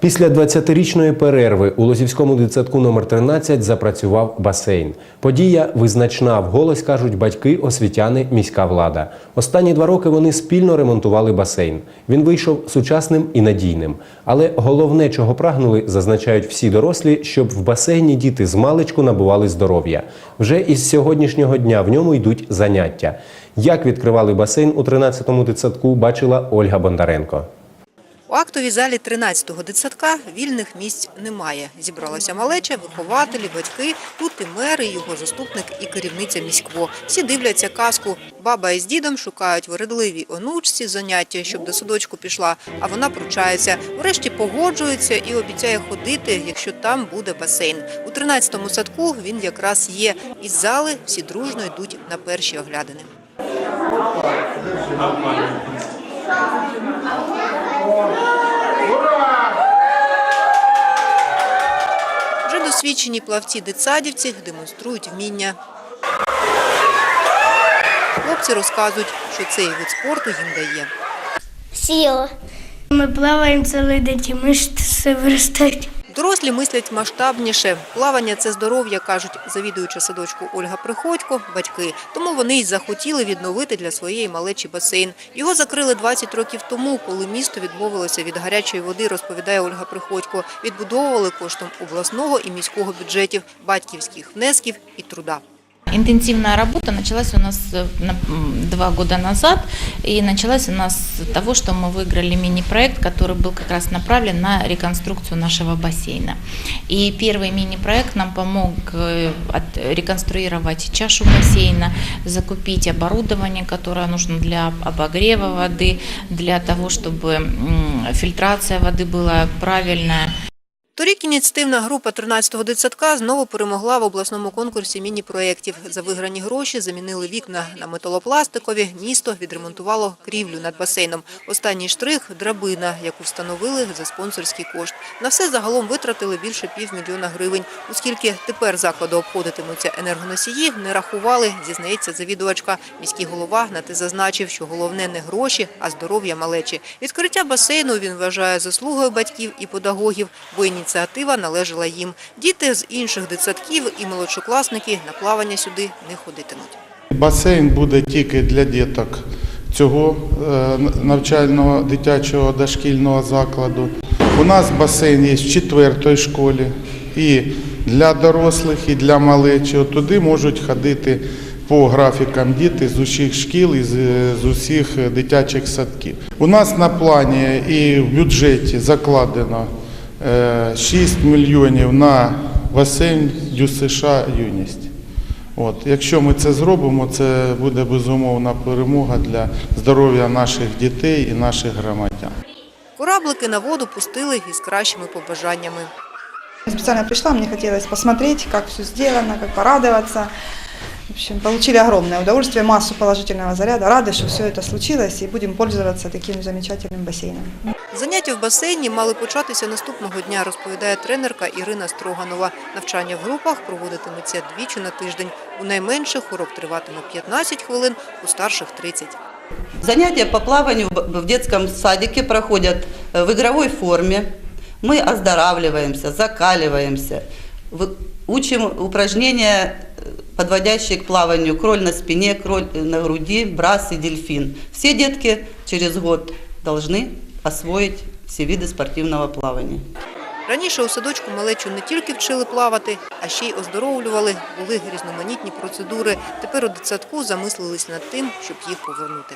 Після 20-річної перерви у Лозівському дитсадку номер 13 запрацював басейн. Подія визначна, вголос кажуть батьки, освітяни, міська влада. Останні два роки вони спільно ремонтували басейн. Він вийшов сучасним і надійним. Але головне, чого прагнули, зазначають всі дорослі, щоб в басейні діти з маличку набували здоров'я. Вже із сьогоднішнього дня в ньому йдуть заняття. Як відкривали басейн у 13-му дитсадку, бачила Ольга Бондаренко. У актовій залі 13-го дитсадка вільних місць немає. Зібралася малеча, вихователі, батьки. Тут і мер, і його заступник, і керівниця міськво. Всі дивляться казку. Баба із дідом шукають вередливій онучці заняття, щоб до садочку пішла, а вона пручається. Врешті погоджується і обіцяє ходити, якщо там буде басейн. У 13-му садку він якраз є. Із зали всі дружно йдуть на перші оглядини. Досвідчені плавці-дитсадівці демонструють вміння. Хлопці розказують, що цей вид спорту їм дає. Сіло. Ми плаваємо цілий день, і мишці виростають. Дорослі мислять масштабніше. Плавання – це здоров'я, кажуть завідуюча садочку Ольга Приходько, батьки. Тому вони й захотіли відновити для своєї малечі басейн. Його закрили 20 років тому, коли місто відмовилося від гарячої води, розповідає Ольга Приходько. Відбудовували коштом обласного і міського бюджетів, батьківських внесків і труда. Интенсивная работа началась у нас э, два года назад, и началась у нас с того, что мы выиграли мини-проект, который был как раз направлен на реконструкцию нашего бассейна. И первый мини-проект нам помог э, реконструировать чашу бассейна, закупить оборудование, которое нужно для обогрева воды, для того, чтобы фильтрация воды была правильная. Торік ініціативна група 13-го дитсадка знову перемогла в обласному конкурсі міні-проєктів. За виграні гроші замінили вікна на металопластикові, місто відремонтувало крівлю над басейном. Останній штрих – драбина, яку встановили за спонсорський кошт. На все загалом витратили більше півмільйона гривень. Оскільки тепер закладу обходитимуться енергоносії, не рахували, зізнається завідувачка. Міський голова на те зазначив, що головне не гроші, а здоров'я малечі. Відкриття басейну він вважає заслугою батьків і педагогів, бо ініціатива належала їм. Діти з інших дитсадків і молодшокласники на плавання сюди не ходитимуть. Басейн буде тільки для діток цього е, навчального дитячого дошкільного закладу. У нас басейн є в четвертій школі і для дорослих, і для малечі. От Туди можуть ходити по графікам діти з усіх шкіл і з, з усіх дитячих садків. У нас на плані і в бюджеті закладено е, 6 мільйонів на басейн ДЮСШ юність. От, якщо ми це зробимо, це буде безумовна перемога для здоров'я наших дітей і наших громадян. Кораблики на воду пустили із кращими побажаннями. Я Специально пришла, мне хотелось посмотреть, как все сделано, как порадоваться. В общем, получили огромное удовольствие, массу положительного заряда. Рады, что все это случилось, и будем пользоваться таким замечательным бассейном. Заняття в басейні мали початися наступного дня, розповідає тренерка Ірина Строганова. Навчання в групах проводитиметься двічі на тиждень. У найменших урок триватиме 15 хвилин, у старших – 30. Занятия по плаванию в в детском садике проходят э, в игровой форме. Мы оздоравливаемся, закаливаемся, вы- учим упражнения, э, подводящие к плаванию. Кроль на спине, кроль на груди, брас и дельфин. Все детки через год должны освоить все виды спортивного плавания. Раніше у садочку малечу не тільки вчили плавати, а ще й оздоровлювали, були різноманітні процедури. Тепер у дитсадку замислились над тим, щоб їх повернути.